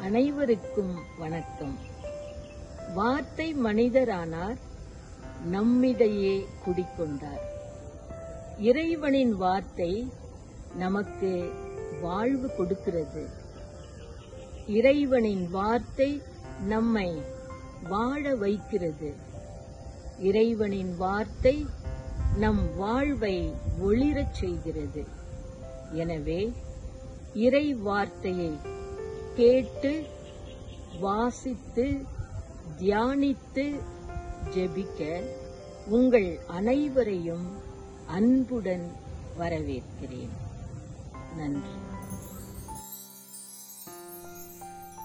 அனைவருக்கும் வணக்கம். வார்த்தை மனிதரானார் நம்மிடையே குடிக்கொண்டார் இறைவனின் வார்த்தை நமக்கு வாழ்வு கொடுக்கிறது. இறைவனின் வார்த்தை நம்மை வாழ வைக்கிறது. இறைவனின் வார்த்தை நம் வாழ்வை ஒளிரச் செய்கிறது. எனவே இறை வார்த்தையை கேட்டு வாசித்து தியானித்து ஜெபிக்க உங்கள் அனைவரையும் அன்புடன் வரவேற்கிறேன். நன்றி.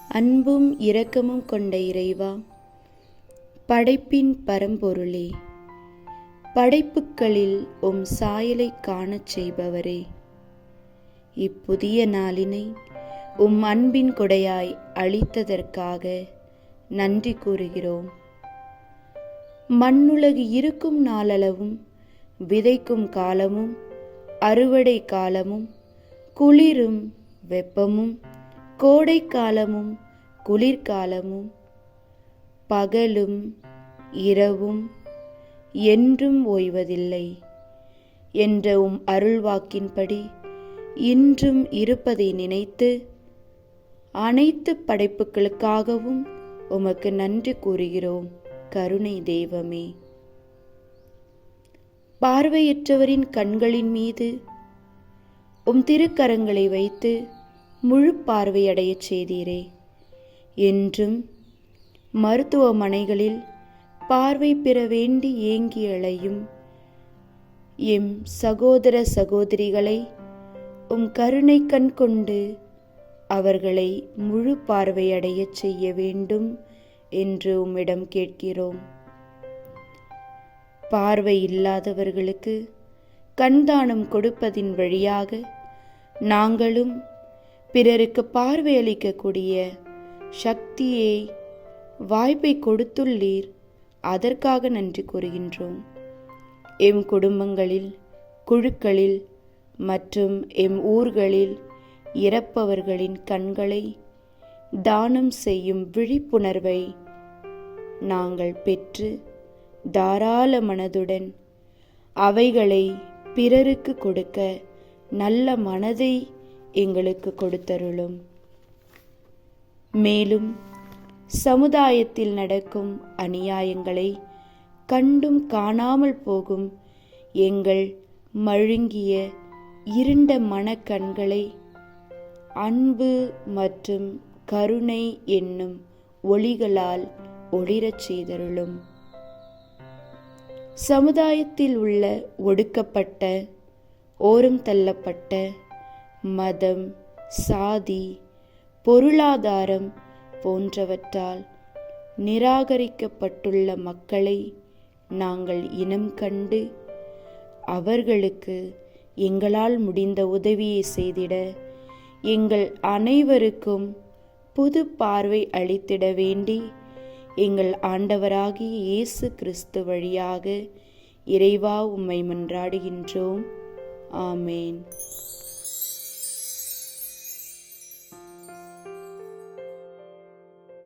அன்பும் இரக்கமும் கொண்ட இறைவா படைப்பின் பரம்பொருளே படைப்புக்களில் உம் சாயலை காணச் செய்பவரே. இப்புதிய நாளினை உம் அன்பின் கொடையாய் அளித்ததற்காக நன்றி கூறுகிறோம். மண்ணுலகு இருக்கும் நாளளவும் விதைக்கும் காலமும் அறுவடை காலமும் குளிரும் வெப்பமும் கோடை காலமும் குளிர்காலமும் பகலும் இரவும் என்றும் ஓய்வதில்லை. என்ற உம் அருள்வாக்கின்படி இன்றும் இருப்பதை நினைத்து அனைத்து படைப்புகளுக்காகவும் உமக்கு நன்றி கூறுகிறோம். கருணை தெய்வமே. பார்வையற்றவரின் கண்களின் மீது உம் திருக்கரங்களை வைத்து முழு பார்வையடையச் செய்தீரே. என்றும் மருத்துவமனைகளில் பார்வை பெற வேண்டி ஏங்கி அலையும் எம் சகோதர சகோதரிகளை உம் கருணை கண் கொண்டு அவர்களை முழு பார்வையடையச் செய்ய வேண்டும் என்று உம்மிடம் கேட்கிறோம். பார்வை இல்லாதவர்களுக்கு கண்தானம் கொடுப்பதின் வழியாக நாங்களும் பிறருக்கு பார்வை அளிக்கக்கூடிய சக்தியை வாய்ப்பை கொடுத்துள்ளீர். அதற்காக நன்றி கூறுகின்றோம். எம் குடும்பங்களில் குழுக்களில் மற்றும் எம் ஊர்களில் இறப்பவர்களின் கண்களை தானம் செய்யும் விழிப்புணர்வை நாங்கள் பெற்று தாராள மனதுடன் அவைகளை பிறருக்கு கொடுக்க நல்ல மனதை எங்களுக்கு கொடுத்தருளும். மேலும் சமுதாயத்தில் நடக்கும் அநியாயங்களை கண்டும் காணாமல் போகும் எங்கள் மழுங்கிய இருண்ட மனக்கண்களை அன்பு மற்றும் கருணை என்னும் ஒளிகளால் ஒளிரச் செய்தருளும். சமுதாயத்தில் உள்ள ஒடுக்கப்பட்ட ஓரம் தள்ளப்பட்ட மதம் சாதி பொருளாதாரம் போன்றவற்றால் நிராகரிக்கப்பட்டுள்ள மக்களை நாங்கள் இனம் கண்டு அவர்களுக்கு எங்களால் முடிந்த உதவியை செய்திட. எங்கள் அனைவருக்கும் புது பார்வை அளித்திட வேண்டி எங்கள் ஆண்டவராகிய இயேசு கிறிஸ்து வழியாக இறைவா உம்மை மன்றாடுகின்றோம். ஆமேன்.